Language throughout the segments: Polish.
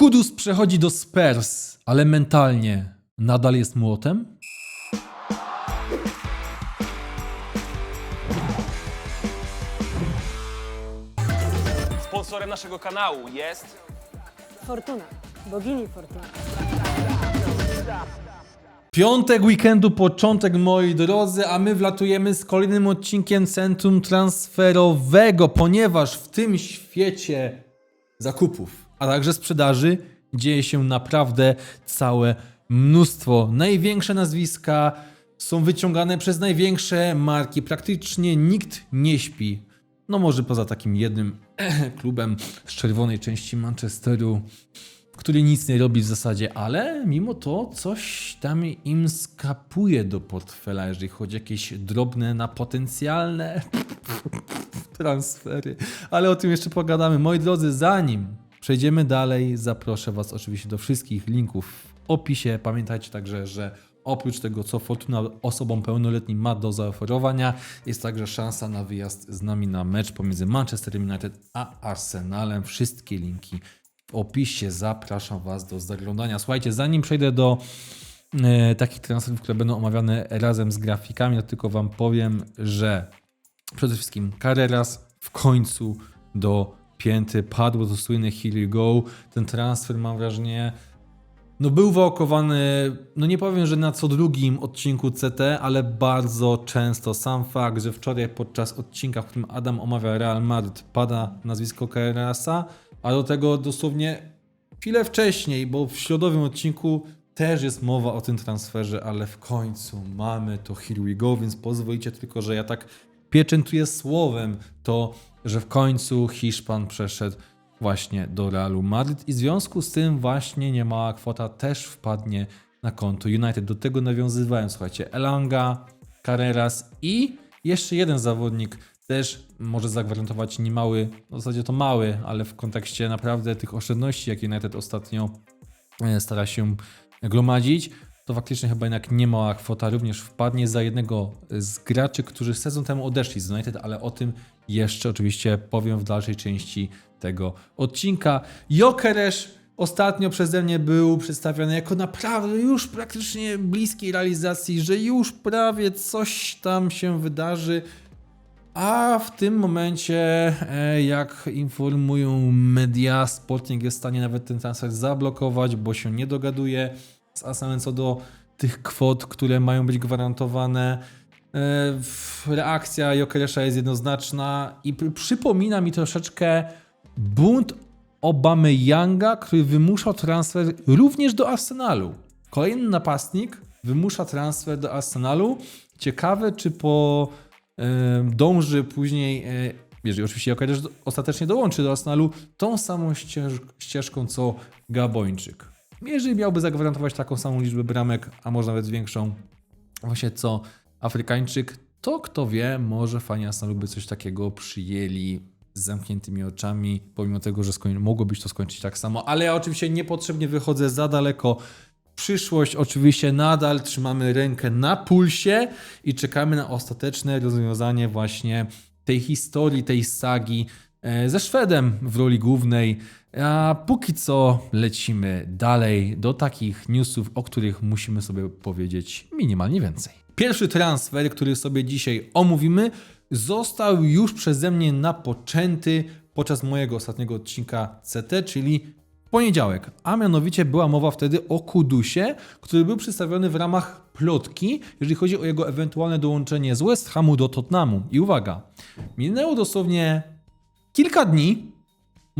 Kudus przechodzi do Spurs, ale mentalnie nadal jest młotem? Sponsorem naszego kanału jest Fortuna, bogini Fortuna. Piątek weekendu, początek moi drodzy, a my wlatujemy z kolejnym odcinkiem Centrum Transferowego, ponieważ w tym świecie zakupów, a także sprzedaży dzieje się naprawdę całe mnóstwo. Największe nazwiska są wyciągane przez największe marki. Praktycznie nikt nie śpi. No może poza takim jednym klubem z czerwonej części Manchesteru, który nic nie robi w zasadzie, ale mimo to coś tam im skapuje do portfela, jeżeli chodzi o jakieś drobne na potencjalne transfery. Ale o tym jeszcze pogadamy. Moi drodzy, zanim przejdziemy dalej, zaproszę Was oczywiście do wszystkich linków w opisie. Pamiętajcie także, że oprócz tego, co Fortuna osobom pełnoletnim ma do zaoferowania, jest także szansa na wyjazd z nami na mecz pomiędzy Manchester United a Arsenalem. Wszystkie linki w opisie. Zapraszam Was do zaglądania. Słuchajcie, zanim przejdę do e, takich transferów, które będą omawiane razem z grafikami, to tylko Wam powiem, że przede wszystkim Carreras w końcu do pięty padło to słynne Here you go. Ten transfer mam wrażenie no był wałkowany, no nie powiem, że na co drugim odcinku CT, ale bardzo często. Sam fakt, że wczoraj podczas odcinka, w którym Adam omawia Real Madrid, pada nazwisko Carrerasa, a do tego dosłownie chwilę wcześniej, bo w środowym odcinku też jest mowa o tym transferze, ale w końcu mamy to here we go, więc pozwolicie tylko, że ja tak pieczętuję słowem to, że w końcu Hiszpan przeszedł właśnie do Realu Madryt i w związku z tym właśnie niemała kwota też wpadnie na konto United. Do tego nawiązywałem, słuchajcie, Elanga, Carreras i jeszcze jeden zawodnik też może zagwarantować niemały, w zasadzie to mały, ale w kontekście naprawdę tych oszczędności, jakie United ostatnio e, stara się gromadzić, to faktycznie chyba jednak niemała kwota również wpadnie za jednego z graczy, którzy sezon temu odeszli z United, ale o tym jeszcze oczywiście powiem w dalszej części tego odcinka. Jokeresz ostatnio przeze mnie był przedstawiony jako naprawdę już praktycznie bliskiej realizacji, że już prawie coś tam się wydarzy. A w tym momencie, e, jak informują media, Sporting jest w stanie nawet ten transfer zablokować, bo się nie dogaduje z Arsenalem co do tych kwot, które mają być gwarantowane. E, Reakcja Jokeresza jest jednoznaczna i pr- przypomina mi troszeczkę bunt Obamy Younga, który wymuszał transfer również do Arsenalu. Kolejny napastnik wymusza transfer do Arsenalu. Ciekawe, czy po e, dąży później, e, jeżeli oczywiście Jokeres ostatecznie dołączy do Arsenalu, tą samą ścież, ścieżką co Gabończyk. Jeżeli miałby zagwarantować taką samą liczbę bramek, a może nawet większą, właśnie co Afrykańczyk, to kto wie, może fani Arsenalu by coś takiego przyjęli z zamkniętymi oczami, pomimo tego, że skoń- mogło być to skończyć tak samo, ale ja oczywiście niepotrzebnie wychodzę za daleko. Przyszłość oczywiście nadal trzymamy rękę na pulsie i czekamy na ostateczne rozwiązanie właśnie tej historii, tej sagi e, ze Szwedem w roli głównej. A póki co lecimy dalej do takich newsów, o których musimy sobie powiedzieć minimalnie więcej. Pierwszy transfer, który sobie dzisiaj omówimy, został już przeze mnie napoczęty podczas mojego ostatniego odcinka CT, czyli poniedziałek. A mianowicie była mowa wtedy o Kudusie, który był przedstawiony w ramach plotki, jeżeli chodzi o jego ewentualne dołączenie z West Hamu do Tottenhamu. I uwaga, minęło dosłownie kilka dni,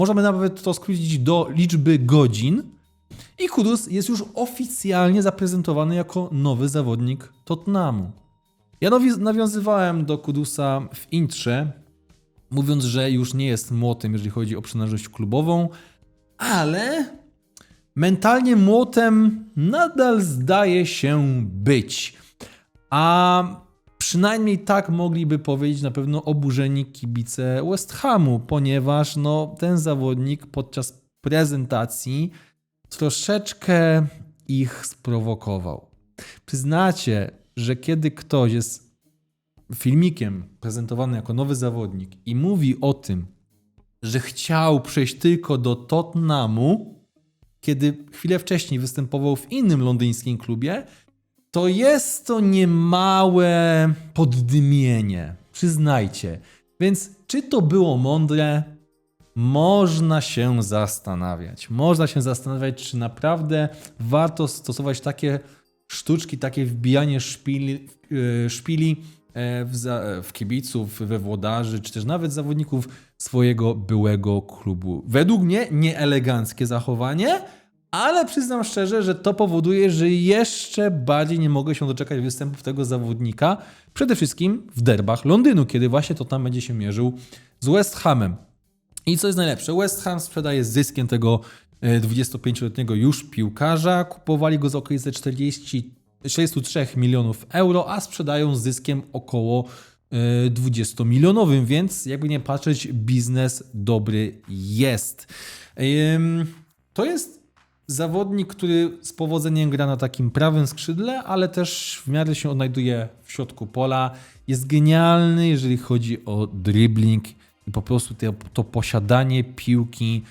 możemy nawet to skrócić do liczby godzin, i Kudus jest już oficjalnie zaprezentowany jako nowy zawodnik Tottenhamu. Ja nawi- nawiązywałem do Kudusa w intrze, mówiąc, że już nie jest młotem, jeżeli chodzi o przynależność klubową, ale mentalnie młotem nadal zdaje się być. A przynajmniej tak mogliby powiedzieć na pewno oburzeni kibice West Hamu, ponieważ no, ten zawodnik podczas prezentacji troszeczkę ich sprowokował. Przyznacie, że kiedy ktoś jest filmikiem prezentowany jako nowy zawodnik i mówi o tym, że chciał przejść tylko do Tottenhamu, kiedy chwilę wcześniej występował w innym londyńskim klubie, to jest to niemałe poddymienie. Przyznajcie. Więc czy to było mądre? Można się zastanawiać. Można się zastanawiać, czy naprawdę warto stosować takie sztuczki, takie wbijanie szpili, e, szpili e, w, za, w kibiców, we włodarzy, czy też nawet zawodników swojego byłego klubu. Według mnie nieeleganckie zachowanie, ale przyznam szczerze, że to powoduje, że jeszcze bardziej nie mogę się doczekać występów tego zawodnika, przede wszystkim w derbach Londynu, kiedy właśnie to tam będzie się mierzył z West Hamem. I co jest najlepsze, West Ham sprzedaje z zyskiem tego e, 25-letniego już piłkarza. Kupowali go za okolice 40, 43 milionów euro, a sprzedają z zyskiem około e, 20 milionowym, więc jakby nie patrzeć, biznes dobry jest. To jest zawodnik, który z powodzeniem gra na takim prawym skrzydle, ale też w miarę się odnajduje w środku pola. Jest genialny, jeżeli chodzi o dribbling i po prostu te, to posiadanie piłki,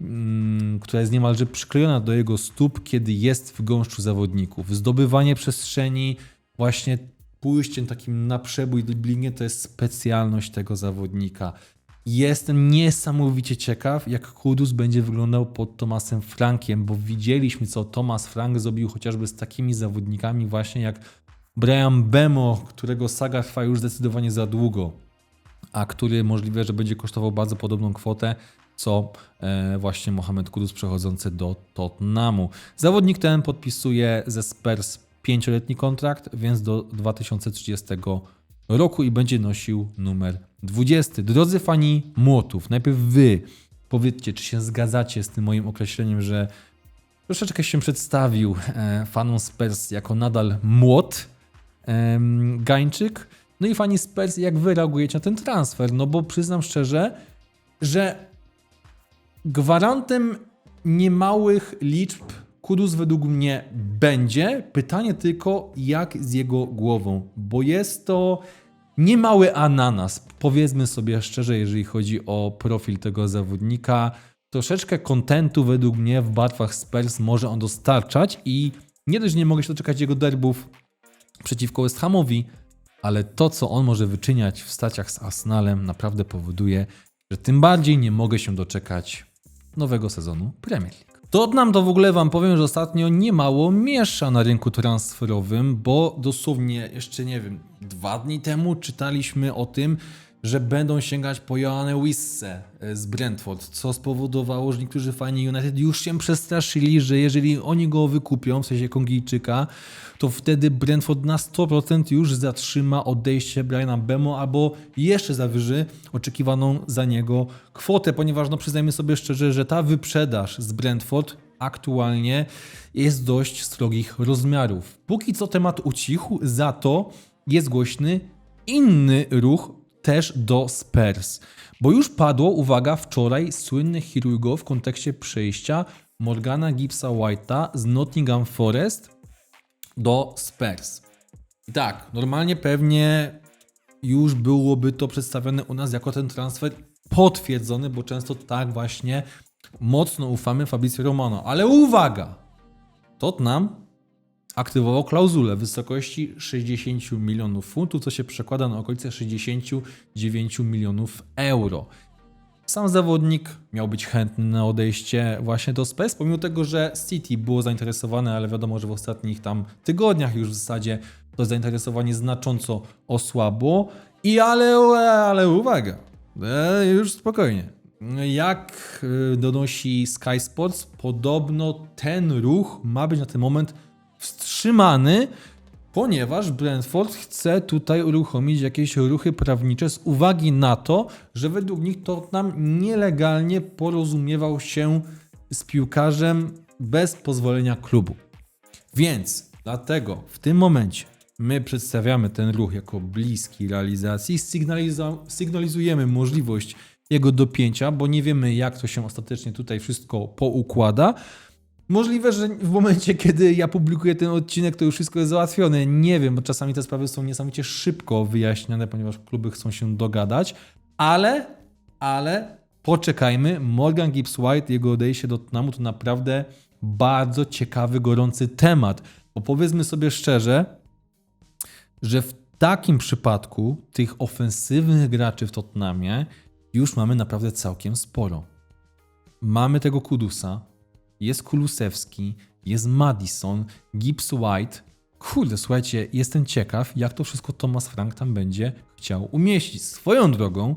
mm, która jest niemalże przyklejona do jego stóp, kiedy jest w gąszczu zawodników. Zdobywanie przestrzeni, właśnie pójściem takim na przebój dribblingiem to jest specjalność tego zawodnika. Jestem niesamowicie ciekaw, jak Kudus będzie wyglądał pod Tomasem Frankiem, bo widzieliśmy, co Thomas Frank zrobił chociażby z takimi zawodnikami właśnie jak Brian Bemo, którego saga trwa już zdecydowanie za długo, a który możliwe, że będzie kosztował bardzo podobną kwotę, co e, właśnie Mohamed Kudus przechodzący do Tottenhamu. Zawodnik ten podpisuje ze Spurs pięcioletni kontrakt, więc do 2030 roku i będzie nosił numer 20. Drodzy fani młotów, najpierw wy powiedzcie, czy się zgadzacie z tym moim określeniem, że troszeczkę się przedstawił e, fanom Spurs jako nadal młot Gańczyk. No i fani Spurs, jak wy reagujecie na ten transfer? No bo przyznam szczerze, że gwarantem niemałych liczb Kudus według mnie będzie. Pytanie tylko, jak z jego głową, bo jest to niemały ananas, powiedzmy sobie szczerze, jeżeli chodzi o profil tego zawodnika. Troszeczkę kontentu według mnie w barwach Spurs może on dostarczać i nie dość, nie mogę się doczekać jego derbów przeciwko West Hamowi, ale to, co on może wyczyniać w stacjach z Arsenalem, naprawdę powoduje, że tym bardziej nie mogę się doczekać nowego sezonu Premier League. Tottenham to w ogóle wam powiem, że ostatnio niemało miesza na rynku transferowym, bo dosłownie jeszcze nie wiem, dwa dni temu czytaliśmy o tym, że będą sięgać po Joanne Wisse z Brentford, co spowodowało, że niektórzy fani United już się przestraszyli, że jeżeli oni go wykupią, w sensie Kongijczyka, to wtedy Brentford na 100% już zatrzyma odejście Briana Bemo albo jeszcze zawyży oczekiwaną za niego kwotę, ponieważ no przyznajmy sobie szczerze, że ta wyprzedaż z Brentford aktualnie jest dość strogich rozmiarów. Póki co temat ucichł, za to jest głośny inny ruch też do Spurs. Bo już padło, uwaga, wczoraj słynny chirurgo w kontekście przejścia Morgana Gibsa White'a z Nottingham Forest do Spurs. I tak, normalnie pewnie już byłoby to przedstawione u nas jako ten transfer potwierdzony, bo często tak właśnie mocno ufamy Fabrizio Romano. Ale uwaga! Tottenham aktywował klauzulę w wysokości 60 milionów funtów, co się przekłada na okolice 69 milionów euro. Sam zawodnik miał być chętny na odejście właśnie do Spurs, pomimo tego, że City było zainteresowane, ale wiadomo, że w ostatnich tam tygodniach już w zasadzie to zainteresowanie znacząco osłabło. I ale, ale uwaga, e, już spokojnie. Jak e, donosi Sky Sports, podobno ten ruch ma być na ten moment wstrzymany, ponieważ Brentford chce tutaj uruchomić jakieś ruchy prawnicze z uwagi na to, że według nich Tottenham nielegalnie porozumiewał się z piłkarzem bez pozwolenia klubu. Więc dlatego w tym momencie my przedstawiamy ten ruch jako bliski realizacji, sygnalizujemy możliwość jego dopięcia, bo nie wiemy jak to się ostatecznie tutaj wszystko poukłada. Możliwe, że w momencie, kiedy ja publikuję ten odcinek, to już wszystko jest załatwione. Nie wiem, bo czasami te sprawy są niesamowicie szybko wyjaśniane, ponieważ kluby chcą się dogadać, ale, ale poczekajmy. Morgan Gibbs White, jego odejście do Tottenhamu to naprawdę bardzo ciekawy, gorący temat. Bo powiedzmy sobie szczerze, że w takim przypadku tych ofensywnych graczy w Tottenhamie już mamy naprawdę całkiem sporo. Mamy tego Kudusa, jest Kulusewski, jest Madison, Gibbs White. Kurde, słuchajcie, jestem ciekaw, jak to wszystko Thomas Frank tam będzie chciał umieścić. Swoją drogą,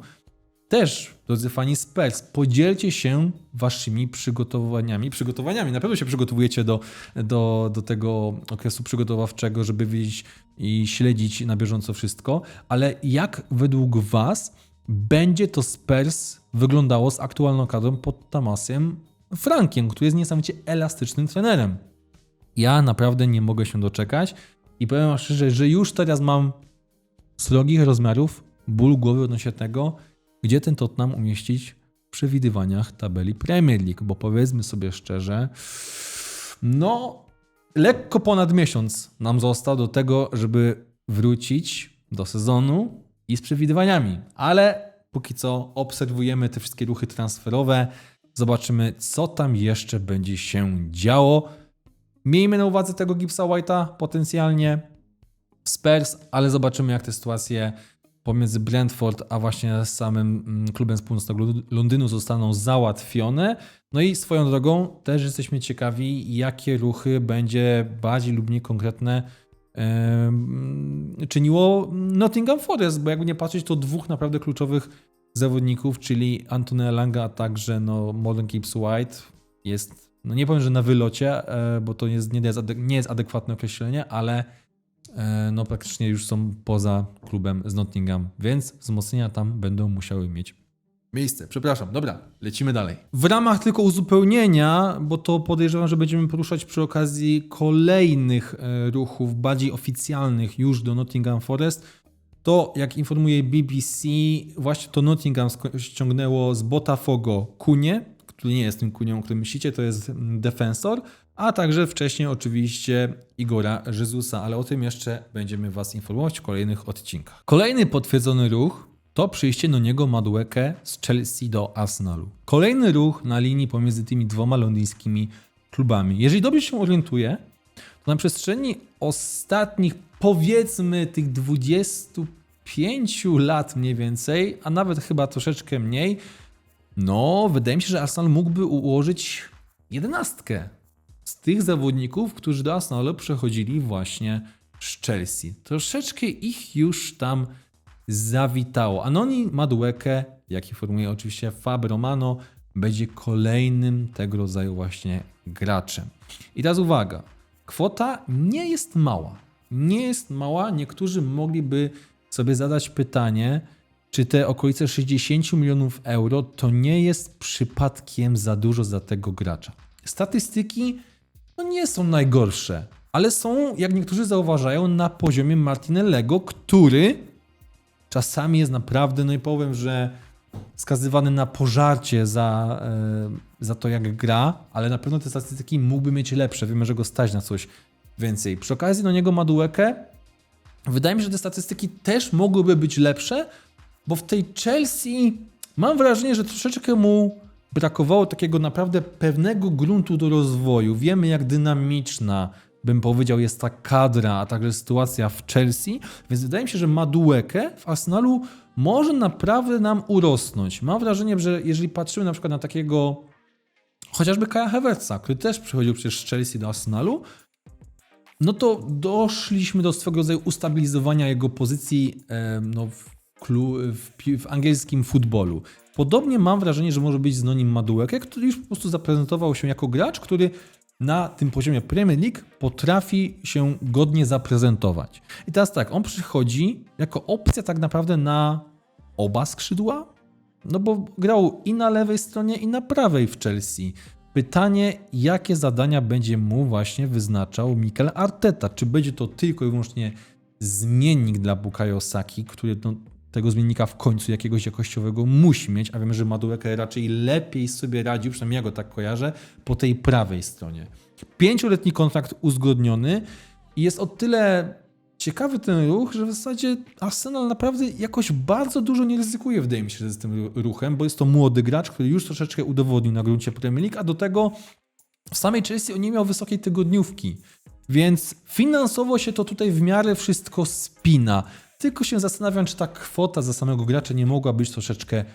też, drodzy fani Spurs, podzielcie się waszymi przygotowaniami. Przygotowaniami, na pewno się przygotowujecie do, do, do tego okresu przygotowawczego, żeby wiedzieć i śledzić na bieżąco wszystko, ale jak według was będzie to Spurs wyglądało z aktualną kadrą pod Thomasem Frankiem, który jest niesamowicie elastycznym trenerem. Ja naprawdę nie mogę się doczekać i powiem wam szczerze, że już teraz mam srogich rozmiarów ból głowy odnośnie tego, gdzie ten Tottenham umieścić w przewidywaniach tabeli Premier League, bo powiedzmy sobie szczerze, no lekko ponad miesiąc nam został do tego, żeby wrócić do sezonu i z przewidywaniami, ale póki co obserwujemy te wszystkie ruchy transferowe, zobaczymy co tam jeszcze będzie się działo. Miejmy na uwadze tego Gipsa White'a potencjalnie, Spurs, ale zobaczymy jak te sytuacje pomiędzy Brentford a właśnie samym mm, klubem z północnego Londynu zostaną załatwione. No i swoją drogą też jesteśmy ciekawi, jakie ruchy będzie bardziej lub mniej konkretne czyniło Nottingham Forest, bo jakby nie patrzeć, to dwóch naprawdę kluczowych zawodników, czyli Antony Elanga, a także no, Morgan Gibbs White jest, no nie powiem, że na wylocie, e, bo to jest, nie, jest nie jest adekwatne określenie, ale e, no praktycznie już są poza klubem z Nottingham, więc wzmocnienia tam będą musiały mieć miejsce. Przepraszam, dobra, lecimy dalej. W ramach tylko uzupełnienia, bo to podejrzewam, że będziemy poruszać przy okazji kolejnych e, ruchów bardziej oficjalnych już do Nottingham Forest, to jak informuje BBC, właśnie to Nottingham ściągnęło z Botafogo Kunie, który nie jest tym Kunią, o którym myślicie, to jest mm, defensor, a także wcześniej oczywiście Igora Jezusa, ale o tym jeszcze będziemy Was informować w kolejnych odcinkach. Kolejny potwierdzony ruch to przyjście Noniego Madueke z Chelsea do Arsenalu. Kolejny ruch na linii pomiędzy tymi dwoma londyńskimi klubami. Jeżeli dobrze się orientuję, to na przestrzeni ostatnich powiedzmy tych 25 lat mniej więcej, a nawet chyba troszeczkę mniej, no wydaje mi się, że Arsenal mógłby ułożyć jedenastkę z tych zawodników, którzy do Arsenalu przechodzili właśnie z Chelsea. Troszeczkę ich już tam zawitało. Anoni Madueke, jak informuje oczywiście Fab Romano, będzie kolejnym tego rodzaju właśnie graczem. I teraz uwaga, kwota nie jest mała. Nie jest mała. Niektórzy mogliby sobie zadać pytanie, czy te okolice 60 milionów euro to nie jest przypadkiem za dużo za tego gracza. Statystyki no nie są najgorsze, ale są, jak niektórzy zauważają, na poziomie Martinellego, który czasami jest naprawdę, no i powiem, że skazywany na pożarcie za, e, za to, jak gra, ale na pewno te statystyki mógłby mieć lepsze. Wiemy, że go stać na coś więcej. Przy okazji do niego Maduekę, wydaje mi się, że te statystyki też mogłyby być lepsze, bo w tej Chelsea mam wrażenie, że troszeczkę mu brakowało takiego naprawdę pewnego gruntu do rozwoju. Wiemy, jak dynamiczna, bym powiedział, jest ta kadra, a także sytuacja w Chelsea, więc wydaje mi się, że Maduekę w Arsenalu może naprawdę nam urosnąć. Mam wrażenie, że jeżeli patrzymy na przykład na takiego chociażby Kaja Havertza, który też przychodził przecież z Chelsea do Arsenalu, no to doszliśmy do swego rodzaju ustabilizowania jego pozycji no, w, w, w angielskim futbolu. Podobnie mam wrażenie, że może być z Nonim który już po prostu zaprezentował się jako gracz, który na tym poziomie Premier League potrafi się godnie zaprezentować. I teraz tak, on przychodzi jako opcja tak naprawdę na oba skrzydła, no bo grał i na lewej stronie, i na prawej w Chelsea. Pytanie, jakie zadania będzie mu właśnie wyznaczał Mikel Arteta? Czy będzie to tylko i wyłącznie zmiennik dla Bukayo Saki, który no, tego zmiennika w końcu jakiegoś jakościowego musi mieć, a wiemy, że Madueke raczej lepiej sobie radził, przynajmniej ja go tak kojarzę, po tej prawej stronie. Pięcioletni kontrakt uzgodniony i jest o tyle ciekawy ten ruch, że w zasadzie Arsenal naprawdę jakoś bardzo dużo nie ryzykuje, wydaje mi się, z tym ru- ruchem, bo jest to młody gracz, który już troszeczkę udowodnił na gruncie Premier League, a do tego w samej Chelsea on nie miał wysokiej tygodniówki. Więc finansowo się to tutaj w miarę wszystko spina. Tylko się zastanawiam, czy ta kwota za samego gracza nie mogła być troszeczkę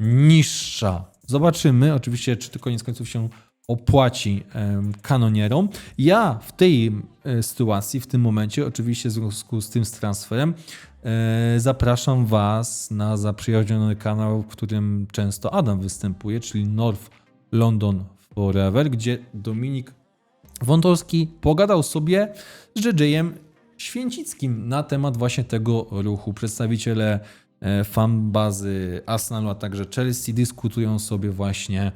niższa. Zobaczymy, oczywiście, czy to koniec końców się opłaci kanonierom. Ja w tej sytuacji, w tym momencie, oczywiście w związku z tym z transferem, e, zapraszam Was na zaprzyjaźniony kanał, w którym często Adam występuje, czyli North London Forever, gdzie Dominik Wątorski pogadał sobie z JJ-em Święcickim na temat właśnie tego ruchu. Przedstawiciele e, fanbazy Arsenalu, a także Chelsea dyskutują sobie właśnie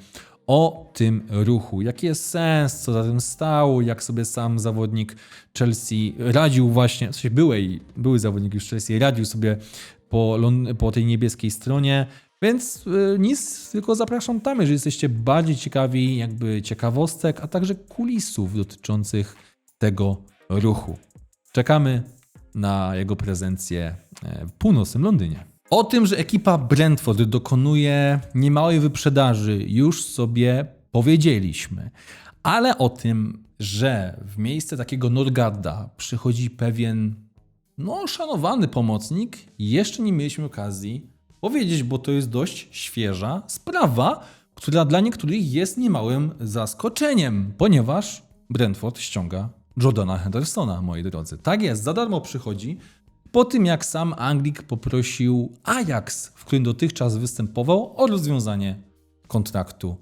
o tym ruchu. Jaki jest sens, co za tym stało, jak sobie sam zawodnik Chelsea radził właśnie, w sensie były, były zawodnik już Chelsea, radził sobie po, po tej niebieskiej stronie. Więc y, nic, tylko zapraszam tam, jeżeli jesteście bardziej ciekawi jakby ciekawostek, a także kulisów dotyczących tego ruchu. Czekamy na jego prezencję e, w północnym Londynie. O tym, że ekipa Brentford dokonuje niemałej wyprzedaży, już sobie powiedzieliśmy. Ale o tym, że w miejsce takiego Norgarda przychodzi pewien no, szanowany pomocnik, jeszcze nie mieliśmy okazji powiedzieć, bo to jest dość świeża sprawa, która dla niektórych jest niemałym zaskoczeniem, ponieważ Brentford ściąga Jordana Hendersona, moi drodzy. Tak jest, za darmo przychodzi. Po tym, jak sam Anglik poprosił Ajax, w którym dotychczas występował, o rozwiązanie kontraktu.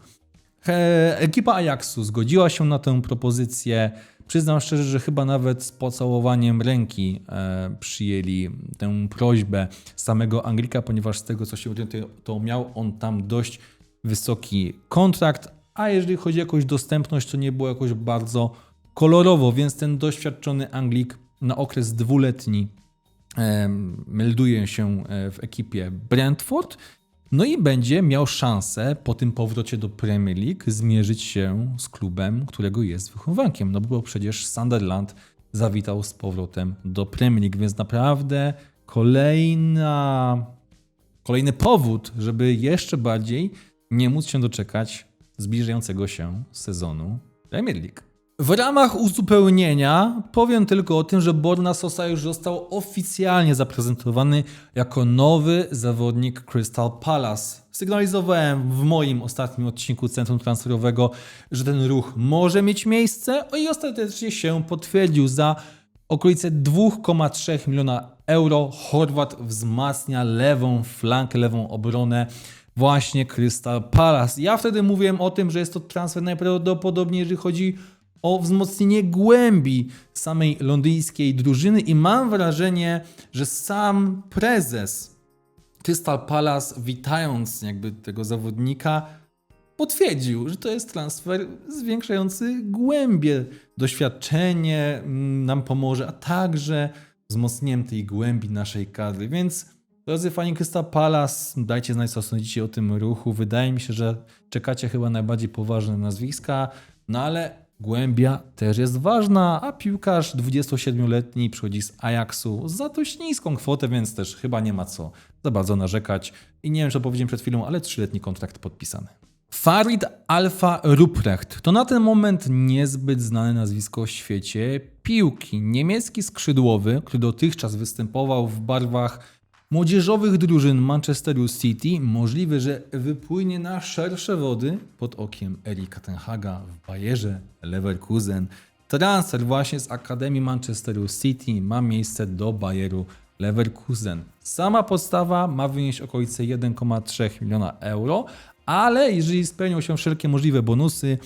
Ekipa Ajaxu zgodziła się na tę propozycję. Przyznam szczerze, że chyba nawet z pocałowaniem ręki e, przyjęli tę prośbę samego Anglika, ponieważ z tego co się orientuję, to miał on tam dość wysoki kontrakt, a jeżeli chodzi o jakąś dostępność, to nie było jakoś bardzo kolorowo, więc ten doświadczony Anglik na okres dwuletni melduje się e, w ekipie Brentford. No i będzie miał szansę po tym powrocie do Premier League zmierzyć się z klubem, którego jest wychowankiem. No bo przecież Sunderland zawitał z powrotem do Premier League, więc naprawdę kolejna, kolejny powód, żeby jeszcze bardziej nie móc się doczekać zbliżającego się sezonu Premier League. W ramach uzupełnienia powiem tylko o tym, że Borna Sosa już został oficjalnie zaprezentowany jako nowy zawodnik Crystal Palace. Sygnalizowałem w moim ostatnim odcinku Centrum Transferowego, że ten ruch może mieć miejsce i ostatecznie się potwierdził. Za okolice 2,3 miliona euro Chorwat wzmacnia lewą flankę, lewą obronę właśnie Crystal Palace. Ja wtedy mówiłem o tym, że jest to transfer najprawdopodobniej, jeżeli chodzi o wzmocnienie głębi samej londyńskiej drużyny i mam wrażenie, że sam prezes Crystal Palace witając jakby tego zawodnika potwierdził, że to jest transfer zwiększający głębię. Doświadczenie mm, nam pomoże, a także wzmocnieniem tej głębi naszej kadry, więc Drodzy fani Crystal Palace, dajcie znać, co sądzicie o tym ruchu. Wydaje mi się, że czekacie chyba najbardziej poważne nazwiska, no ale głębia też jest ważna, a piłkarz 27-letni przychodzi z Ajaxu za dość niską kwotę, więc też chyba nie ma co za bardzo narzekać. I nie wiem, co powiedziałem przed chwilą, ale trzyletni kontrakt podpisany. Farid Alfa Ruprecht to na ten moment niezbyt znane nazwisko w świecie piłki. Niemiecki skrzydłowy, który dotychczas występował w barwach młodzieżowych drużyn Manchesteru City możliwe, że wypłynie na szersze wody pod okiem Erika Tenhaga w Bayerze Leverkusen. Transfer właśnie z Akademii Manchesteru City ma miejsce do Bayeru Leverkusen. Sama podstawa ma wynieść okolice 1,3 miliona euro, ale jeżeli spełnią się wszelkie możliwe bonusy,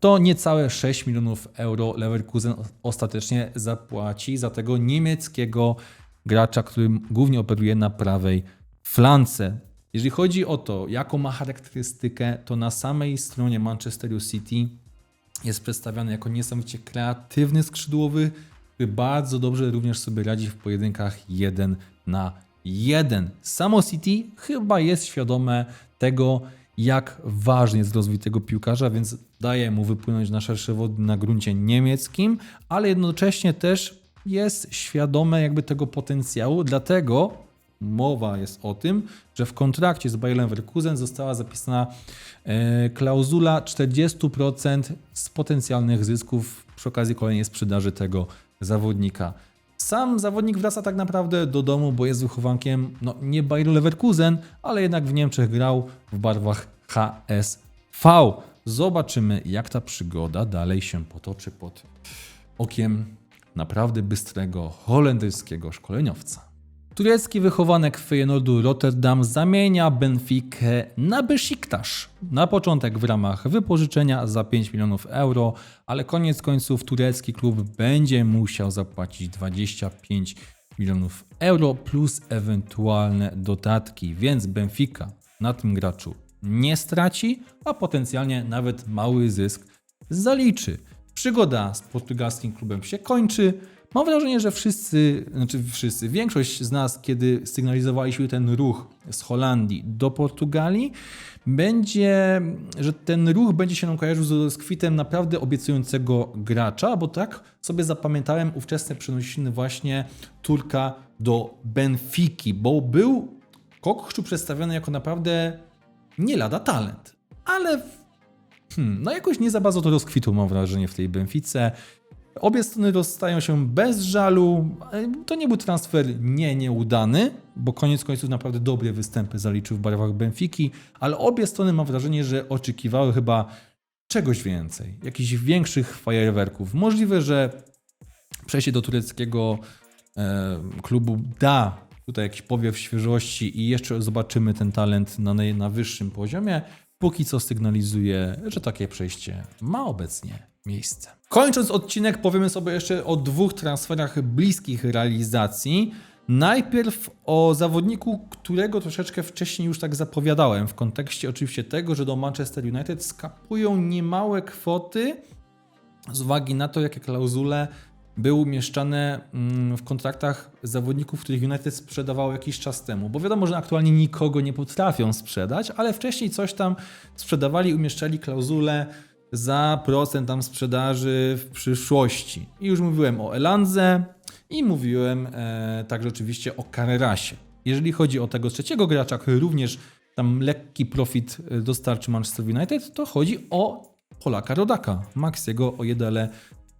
to niecałe 6 milionów euro Leverkusen ostatecznie zapłaci za tego niemieckiego gracza, który głównie operuje na prawej flance. Jeżeli chodzi o to, jaką ma charakterystykę, to na samej stronie Manchesteru City jest przedstawiany jako niesamowicie kreatywny skrzydłowy, który bardzo dobrze również sobie radzi w pojedynkach 1 na 1. Samo City chyba jest świadome tego, jak ważny jest rozwój tego piłkarza, więc daje mu wypłynąć na szersze wody na gruncie niemieckim, ale jednocześnie też jest świadome jakby tego potencjału, dlatego mowa jest o tym, że w kontrakcie z Bayer Leverkusen została zapisana e, klauzula 40% z potencjalnych zysków przy okazji kolejnej sprzedaży tego zawodnika. Sam zawodnik wraca tak naprawdę do domu, bo jest wychowankiem, no nie Bayer Leverkusen, ale jednak w Niemczech grał w barwach HSV. Zobaczymy, jak ta przygoda dalej się potoczy pod okiem naprawdę bystrego holenderskiego szkoleniowca. Turecki wychowanek Feyenoordu Rotterdam zamienia Benfikę na Besiktas. Na początek w ramach wypożyczenia za 5 milionów euro, ale koniec końców turecki klub będzie musiał zapłacić 25 milionów euro plus ewentualne dodatki, więc Benfica na tym graczu nie straci, a potencjalnie nawet mały zysk zaliczy. Przygoda z portugalskim klubem się kończy. Mam wrażenie, że wszyscy, znaczy wszyscy, większość z nas, kiedy sygnalizowaliśmy ten ruch z Holandii do Portugalii, będzie, że ten ruch będzie się nam kojarzył z, z kwitem naprawdę obiecującego gracza, bo tak sobie zapamiętałem ówczesne przenosiny właśnie Turka do Benfiki, bo był Kokczu przedstawiony jako naprawdę nie lada talent, ale Hmm, no jakoś nie za bardzo to rozkwitło, mam wrażenie, w tej Benfice. Obie strony rozstają się bez żalu. To nie był transfer nie nieudany, bo koniec końców naprawdę dobre występy zaliczył w barwach Benfiki, ale obie strony mam wrażenie, że oczekiwały chyba czegoś więcej, jakichś większych fajerwerków. Możliwe, że przejście do tureckiego e, klubu da tutaj jakiś powiew świeżości i jeszcze zobaczymy ten talent na, na wyższym poziomie. Póki co sygnalizuje, że takie przejście ma obecnie miejsce. Kończąc odcinek, powiemy sobie jeszcze o dwóch transferach bliskich realizacji. Najpierw o zawodniku, którego troszeczkę wcześniej już tak zapowiadałem, w kontekście oczywiście tego, że do Manchester United skapują niemałe kwoty z uwagi na to, jakie klauzule były umieszczane mm, w kontraktach zawodników, których United sprzedawało jakiś czas temu. Bo wiadomo, że aktualnie nikogo nie potrafią sprzedać, ale wcześniej coś tam sprzedawali, umieszczali klauzulę za procent tam sprzedaży w przyszłości. I już mówiłem o Elandze i mówiłem e, także oczywiście o Carrerasie. Jeżeli chodzi o tego trzeciego gracza, który również tam lekki profit e, dostarczy Manchester United, to chodzi o Polaka Rodaka, Maxiego Ojedele.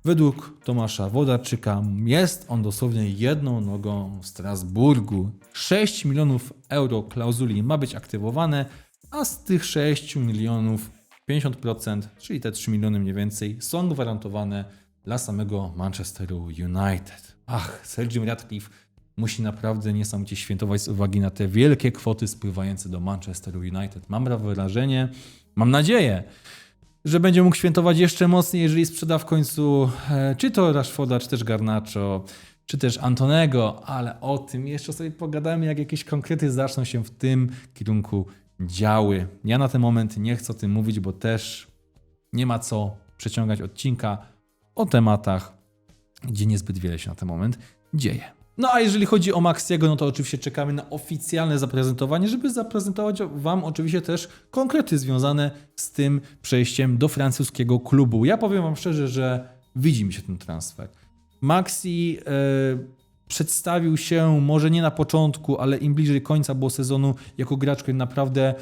Według Tomasza Wodarczyka jest on dosłownie jedną nogą w Strasburgu. 6 milionów euro klauzuli ma być aktywowane, a z tych 6 milionów 50%, czyli te 3 miliony mniej więcej, są gwarantowane dla samego Manchesteru United. Ach, Sir Jim Ratcliffe musi naprawdę niesamowicie świętować z uwagi na te wielkie kwoty spływające do Manchesteru United. Mam wrażenie, mam nadzieję, że będzie mógł świętować jeszcze mocniej, jeżeli sprzeda w końcu e, czy to Rashforda, czy też Garnacho, czy też Antonego, ale o tym jeszcze sobie pogadamy, jak jakieś konkrety zaczną się w tym kierunku działy. Ja na ten moment nie chcę o tym mówić, bo też nie ma co przeciągać odcinka o tematach, gdzie niezbyt wiele się na ten moment dzieje. No a jeżeli chodzi o Maxiego, no to oczywiście czekamy na oficjalne zaprezentowanie, żeby zaprezentować Wam oczywiście też konkrety związane z tym przejściem do francuskiego klubu. Ja powiem Wam szczerze, że widzi mi się ten transfer. Maxi e, przedstawił się może nie na początku, ale im bliżej końca było sezonu jako gracz, który naprawdę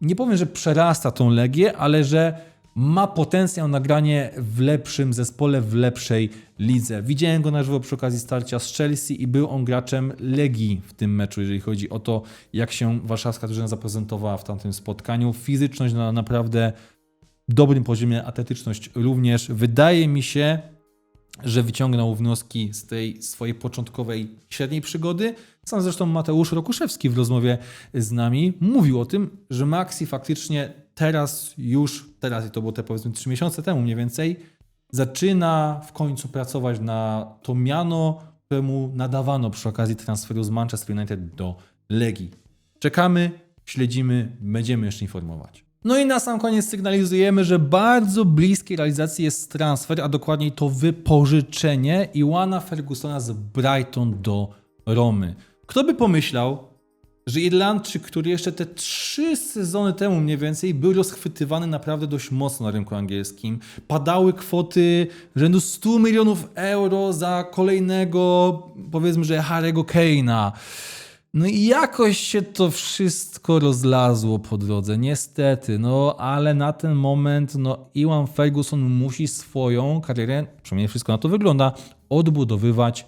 nie powiem, że przerasta tą Legię, ale że ma potencjał na granie w lepszym zespole, w lepszej lidze. Widziałem go na żywo przy okazji starcia z Chelsea i był on graczem Legii w tym meczu, jeżeli chodzi o to, jak się warszawska drużyna zaprezentowała w tamtym spotkaniu. Fizyczność na naprawdę dobrym poziomie, atletyczność również. Wydaje mi się, że wyciągnął wnioski z tej swojej początkowej średniej przygody. Sam zresztą Mateusz Rokuszewski w rozmowie z nami mówił o tym, że Maxi faktycznie teraz już, teraz i to było te powiedzmy 3 miesiące temu mniej więcej, zaczyna w końcu pracować na to miano, któremu nadawano przy okazji transferu z Manchester United do Legii. Czekamy, śledzimy, będziemy jeszcze informować. No i na sam koniec sygnalizujemy, że bardzo bliskiej realizacji jest transfer, a dokładniej to wypożyczenie Iwana Fergusona z Brighton do Romy. Kto by pomyślał, że Irlandczyk, który jeszcze te trzy sezony temu mniej więcej był rozchwytywany naprawdę dość mocno na rynku angielskim. Padały kwoty rzędu 100 milionów euro za kolejnego, powiedzmy, że Harry'ego Kane'a. No i jakoś się to wszystko rozlazło po drodze, niestety, no ale na ten moment, no Iwan Ferguson musi swoją karierę, przynajmniej wszystko na to wygląda, odbudowywać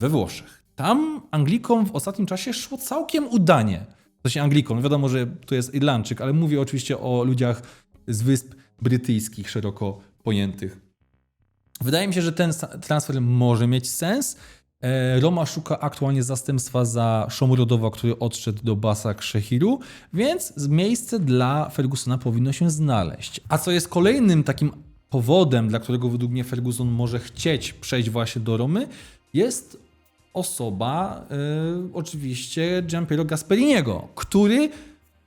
we Włoszech. Tam Anglikom w ostatnim czasie szło całkiem udanie. To się Anglikom, wiadomo, że to jest Irlandczyk, ale mówię oczywiście o ludziach z Wysp Brytyjskich, szeroko pojętych. Wydaje mi się, że ten transfer może mieć sens. E, Roma szuka aktualnie zastępstwa za Szomrodowa, który odszedł do Basa Krzehiru, więc miejsce dla Fergusona powinno się znaleźć. A co jest kolejnym takim powodem, dla którego według mnie Ferguson może chcieć przejść właśnie do Romy, jest osoba e, oczywiście Giampiero Gasperiniego, który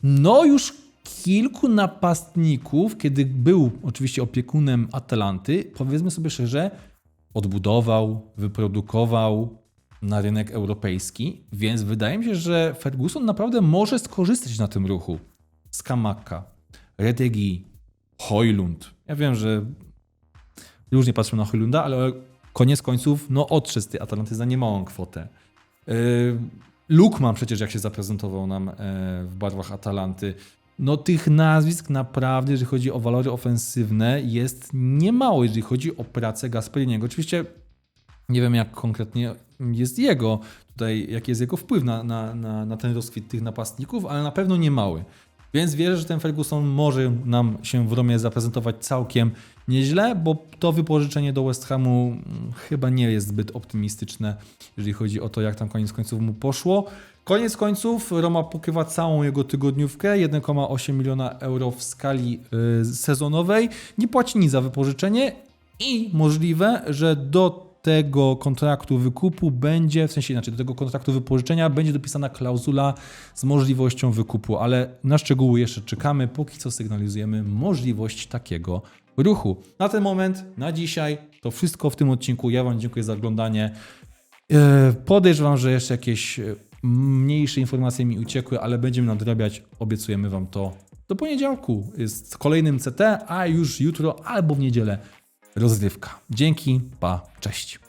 no już kilku napastników, kiedy był oczywiście opiekunem Atalanty, powiedzmy sobie szczerze, odbudował, wyprodukował na rynek europejski, więc wydaje mi się, że Ferguson naprawdę może skorzystać na tym ruchu. Skamaka, Redegi, Hojlund. Ja wiem, że różnie patrzę na Hojlunda, ale koniec końców no odszedł z tej Atalanty za niemałą kwotę. Yy, Lukman przecież jak się zaprezentował nam e, w barwach Atalanty. No tych nazwisk naprawdę, jeżeli chodzi o walory ofensywne, jest niemało, jeżeli chodzi o pracę Gasperiniego. Oczywiście nie wiem, jak konkretnie jest jego, tutaj, jaki jest jego wpływ na, na, na, na ten rozkwit tych napastników, ale na pewno nie mały. Więc wierzę, że ten Ferguson może nam się w Romie zaprezentować całkiem nieźle, bo to wypożyczenie do West Hamu mm, chyba nie jest zbyt optymistyczne, jeżeli chodzi o to, jak tam koniec końców mu poszło. Koniec końców Roma pokrywa całą jego tygodniówkę, 1,8 miliona euro w skali y, sezonowej, nie płaci nic za wypożyczenie i możliwe, że do tego kontraktu wykupu będzie, w sensie inaczej, do tego kontraktu wypożyczenia będzie dopisana klauzula z możliwością wykupu, ale na szczegóły jeszcze czekamy, póki co sygnalizujemy możliwość takiego ruchu. Na ten moment, na dzisiaj to wszystko w tym odcinku. Ja Wam dziękuję za oglądanie. E, Podejrzewam, że jeszcze jakieś e, mniejsze informacje mi uciekły, ale będziemy nadrabiać. Obiecujemy Wam to do poniedziałku z kolejnym CT, a już jutro albo w niedzielę rozrywka. Dzięki, pa, cześć.